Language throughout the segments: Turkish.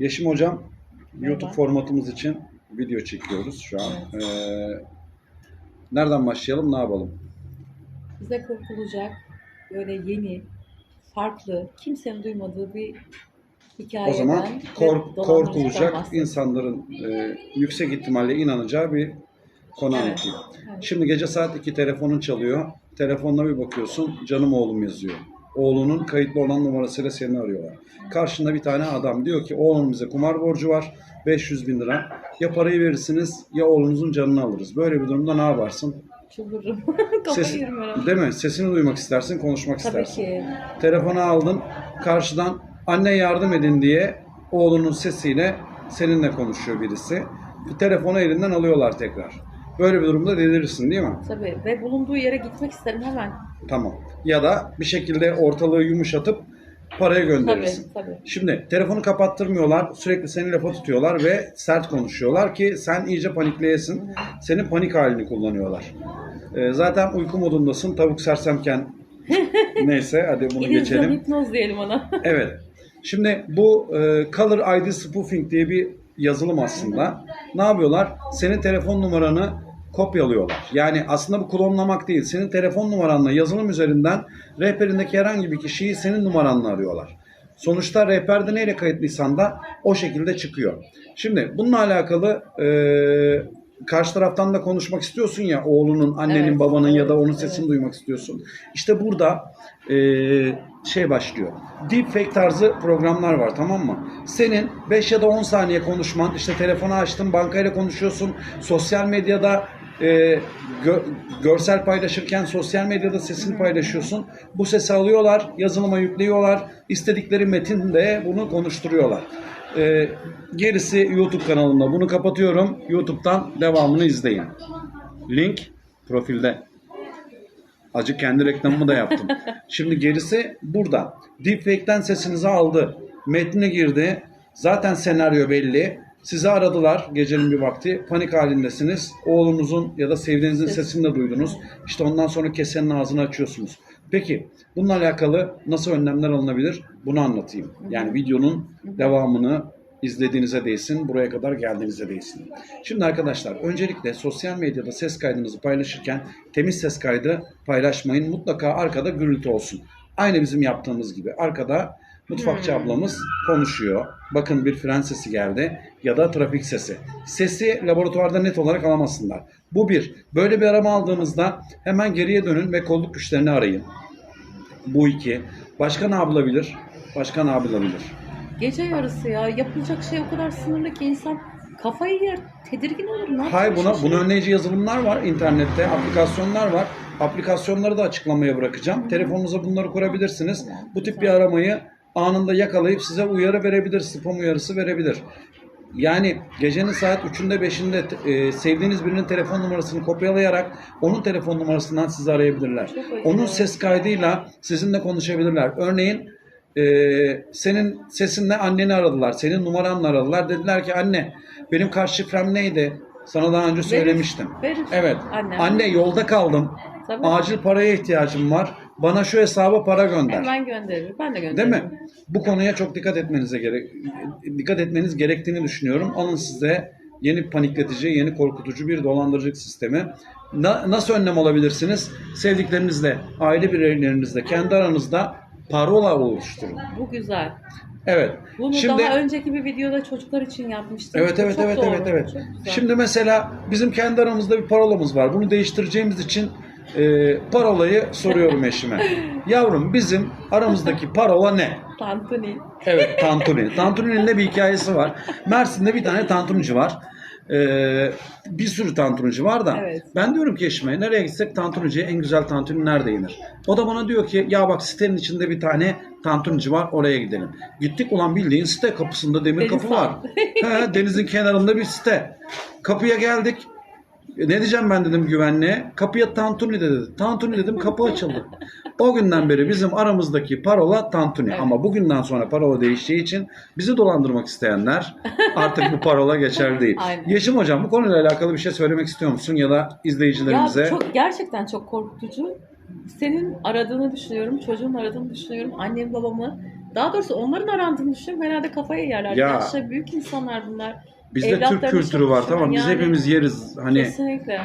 Yeşim Hocam. YouTube formatımız için video çekiyoruz şu an. Ee, nereden başlayalım, ne yapalım? Bize korkulacak böyle yeni, farklı, kimsenin duymadığı bir hikayeden O zaman kork, korkulacak insanların e, yüksek ihtimalle inanacağı bir konu Evet, anlatayım. evet. Şimdi gece saat 2 telefonun çalıyor. Telefonla bir bakıyorsun, canım oğlum yazıyor. Oğlunun kayıtlı olan numarasıyla seni arıyorlar. Karşında bir tane adam diyor ki oğlum bize kumar borcu var 500 bin lira. Ya parayı verirsiniz ya oğlunuzun canını alırız. Böyle bir durumda ne yaparsın? Çıldırırım. Ses, değil mi? Sesini duymak istersin, konuşmak Tabii istersin. ki. Telefonu aldın, karşıdan anne yardım edin diye oğlunun sesiyle seninle konuşuyor birisi. Telefonu elinden alıyorlar tekrar. Böyle bir durumda delirirsin değil mi? Tabii. Ve bulunduğu yere gitmek isterim hemen. Tamam. Ya da bir şekilde ortalığı yumuşatıp parayı Tabii, gönderirsin. tabii. Şimdi telefonu kapattırmıyorlar. Sürekli seni lafa tutuyorlar ve sert konuşuyorlar ki sen iyice panikleyesin. Senin panik halini kullanıyorlar. Ee, zaten uyku modundasın. Tavuk sersemken neyse hadi bunu geçelim. hipnoz diyelim ona. Evet. Şimdi bu e, Color ID Spoofing diye bir yazılım aslında. Ne yapıyorlar? Senin telefon numaranı kopyalıyorlar. Yani aslında bu klonlamak değil. Senin telefon numaranla yazılım üzerinden rehberindeki herhangi bir kişiyi senin numaranla arıyorlar. Sonuçta rehberde neyle kayıtlıysan da o şekilde çıkıyor. Şimdi bununla alakalı e, karşı taraftan da konuşmak istiyorsun ya oğlunun, annenin, Evet, babanın ya da onun sesini evet. duymak istiyorsun. İşte burada e, şey başlıyor. Deepfake tarzı programlar var tamam mı? Senin 5 ya da 10 saniye konuşman, işte telefonu açtın, bankayla konuşuyorsun, sosyal medyada e, gö- görsel paylaşırken sosyal medyada sesini paylaşıyorsun. Bu sesi alıyorlar, yazılıma yüklüyorlar, istedikleri metinde bunu konuşturuyorlar. E, gerisi YouTube kanalımda. Bunu kapatıyorum. YouTube'dan devamını izleyin. Link profilde. Acı kendi reklamımı da yaptım. Şimdi gerisi burada. Deepfake'ten sesinizi aldı. Metne girdi. Zaten senaryo belli. Sizi aradılar gecenin bir vakti. Panik halindesiniz. Oğlunuzun ya da sevdiğinizin Ses. sesini de duydunuz. İşte ondan sonra kesenin ağzını açıyorsunuz. Peki bununla alakalı nasıl önlemler alınabilir? Bunu anlatayım. Yani videonun devamını izlediğinize değsin, buraya kadar geldiğinize değsin. Şimdi arkadaşlar öncelikle sosyal medyada ses kaydınızı paylaşırken temiz ses kaydı paylaşmayın. Mutlaka arkada gürültü olsun. Aynı bizim yaptığımız gibi. Arkada mutfakçı ablamız konuşuyor. Bakın bir fren sesi geldi ya da trafik sesi. Sesi laboratuvarda net olarak alamazsınlar. Bu bir. Böyle bir arama aldığınızda hemen geriye dönün ve kolluk güçlerini arayın. Bu iki. Başka ne yapılabilir? Başka ne yapılabilir? Gece yarısı ya. Yapılacak şey o kadar sınırlı ki insan kafayı yer, tedirgin olur. Ne Hayır buna, şaşırır. bunu önleyici yazılımlar var internette, aplikasyonlar var. Aplikasyonları da açıklamaya bırakacağım. Telefonunuza bunları kurabilirsiniz. Bu tip bir aramayı anında yakalayıp size uyarı verebilir, spam uyarısı verebilir. Yani gecenin saat 3'ünde 5'inde e, sevdiğiniz birinin telefon numarasını kopyalayarak onun telefon numarasından sizi arayabilirler. Onun ses kaydıyla sizinle konuşabilirler. Örneğin e, senin sesinle anneni aradılar, senin numaranla aradılar. Dediler ki anne benim karşı şifrem neydi? Sana daha önce söylemiştim. verir. Evet. Anne. Anne yolda kaldım. Tabii. Acil paraya ihtiyacım var. Bana şu hesaba para gönder. Hemen gönderir. Ben de Değil gönderirim. mi? Bu konuya çok dikkat etmenize gerek dikkat etmeniz gerektiğini düşünüyorum. Alın size yeni panikletici, yeni korkutucu bir dolandırıcılık sistemi. Na- nasıl önlem alabilirsiniz? Sevdiklerinizle, aile bireylerinizle, kendi aranızda parola oluşturun. Bu güzel. Evet. Bunu Şimdi daha önceki bir videoda çocuklar için yapmıştım. Evet Bu evet evet evet evet. güzel. Şimdi mesela bizim kendi aramızda bir parolamız var. Bunu değiştireceğimiz için e, parolayı soruyorum eşime. Yavrum bizim aramızdaki parola ne? Tantuni. Evet tantuni. Tantuni'nin de bir hikayesi var. Mersin'de bir tane tantunici var. Ee, bir sürü tantunici var da Evet. ben diyorum ki eşime nereye gitsek tantuniciye en güzel tantuni nerede yenir? O da bana diyor ki ya bak sitenin içinde bir tane tantunici var oraya gidelim. Gittik ulan bildiğin site kapısında demir Deniz kapı var. He, denizin kenarında bir site. Kapıya geldik. Ne diyeceğim ben dedim güvenliğe. Kapıya tantuni de dedi. Tantuni dedim kapı açıldı. O günden beri bizim aramızdaki parola tantuni. Evet. Ama bugünden sonra parola değişeceği için bizi dolandırmak isteyenler artık bu parola geçerli değil. Aynen. Yeşim hocam bu konuyla alakalı bir şey söylemek istiyor musun ya da izleyicilerimize? Ya çok gerçekten çok korkutucu. Senin aradığını düşünüyorum, çocuğun aradığını düşünüyorum. Annemi babamı Daha doğrusu onların arandığını düşün. Herhalde kafaya yerler. Ya. Yaşça büyük insanlar bunlar. Bizde Türk kültürü var tamam biz Yani- hepimiz yeriz. Hani Kesinlikle.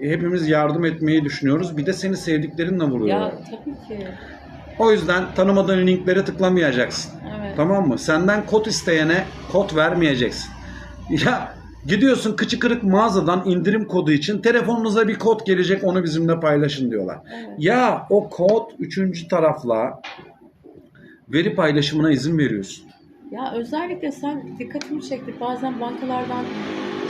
hepimiz yardım etmeyi düşünüyoruz. Bir de seni sevdiklerinle vuruyorlar. Ya tabii ki. O yüzden tanımadığın linklere tıklamayacaksın. Evet. Tamam mı? Senden kod isteyene kod vermeyeceksin. Ya gidiyorsun kıçı kırık mağazadan indirim kodu için telefonunuza bir kod gelecek onu bizimle paylaşın diyorlar. Evet. Ya o kod üçüncü tarafla veri paylaşımına izin veriyorsun. Ya özellikle sen dikkatimi çekti. Bazen bankalardan,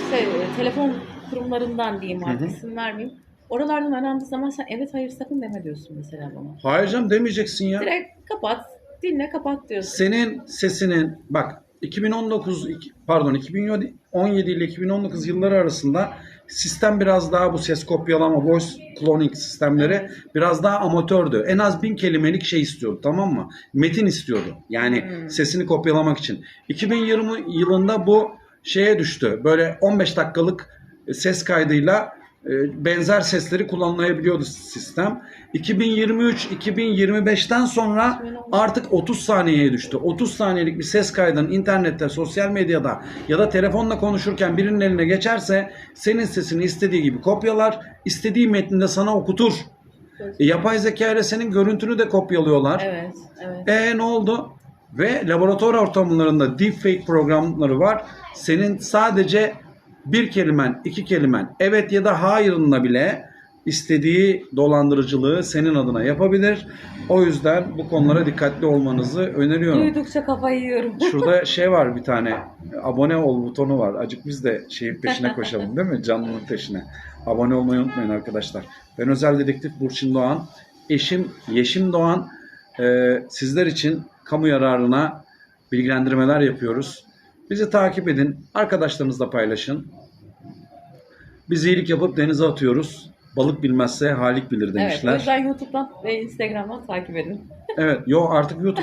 işte e, telefon kurumlarından diyeyim artık Hı hı. isim vermeyeyim. Oralardan arandığı zaman sen evet hayır sakın deme diyorsun mesela bana. Hayır canım demeyeceksin ya. Direkt kapat, dinle kapat diyorsun. Senin sesinin bak 2019 iki- pardon 2017 ile 2019 yılları arasında sistem biraz daha bu ses kopyalama voice cloning sistemleri biraz daha amatördü. En az bin kelimelik şey istiyordu tamam mı? Metin istiyordu. Yani Hmm. sesini kopyalamak için. 2020 yılında bu şeye düştü. Böyle 15 dakikalık ses kaydıyla benzer sesleri kullanılabiliyordu sistem. 2023-2025'ten sonra artık 30 saniyeye düştü. 30 saniyelik bir ses kaydının internette, sosyal medyada ya da telefonla konuşurken birinin eline geçerse senin sesini istediği gibi kopyalar, istediği metninde sana okutur. E, yapay zeka ile senin görüntünü de kopyalıyorlar. Evet, evet. E ne oldu? Ve laboratuvar ortamlarında deepfake programları var. Senin sadece bir kelimen, iki kelimen, evet ya da hayırınla bile istediği dolandırıcılığı senin adına yapabilir. O yüzden bu konulara dikkatli olmanızı öneriyorum. Duydukça kafayı yiyorum. Şurada şey var bir tane abone ol butonu var. Acık biz de şeyin peşine koşalım değil mi? Canlının peşine. Abone olmayı unutmayın arkadaşlar. Ben özel dedektif Burçin Doğan. Eşim Yeşim Doğan. Ee, sizler için kamu yararına bilgilendirmeler yapıyoruz. Bizi takip edin. Arkadaşlarınızla paylaşın. Biz iyilik yapıp denize atıyoruz. Balık bilmezse Halik bilir Evet, o demişler. yüzden YouTube'dan ve Instagram'dan takip edin. Evet, yo artık YouTube